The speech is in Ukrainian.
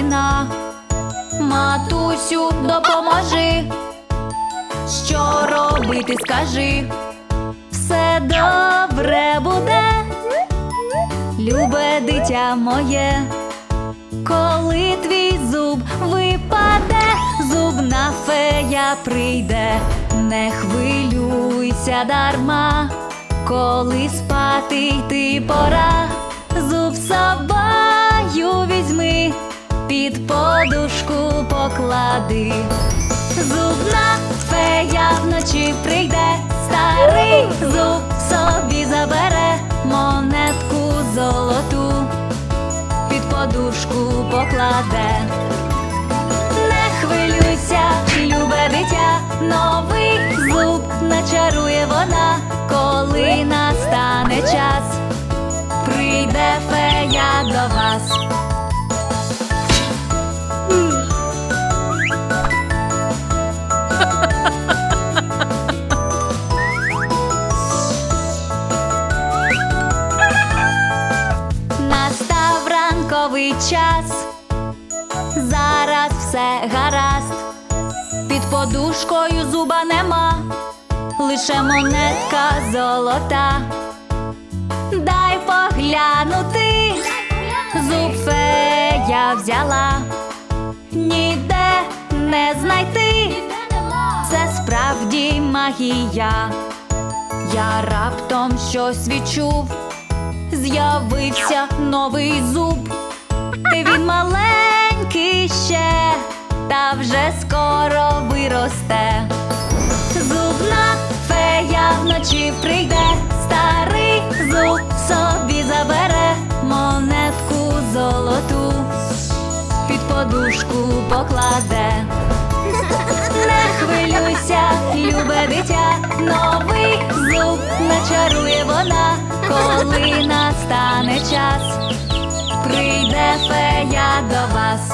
новина. Матусю, допоможи. Що робити, скажи. Все добре буде, любе дитя моє. Коли твій зуб випаде, зубна фея прийде, не хвилюйся дарма, коли спати йти пора, зуб візьми, під подушку поклади. Зубна фея вночі прийде, старий зуб собі забере монетку золоту під подушку покладе. Настав час, зараз все гаразд, під подушкою зуба нема, лише монетка золота. Дай поглянути, зуб фея взяла, ніде не знайти, це справді магія. Я раптом щось відчув з'явився новий зуб. Він маленький ще, та вже скоро виросте. Зубна фея вночі прийде, старий зуб собі забере монетку золоту, під подушку покладе. Не хвилюйся, любе дитя, коли настане час, прийде фея до вас.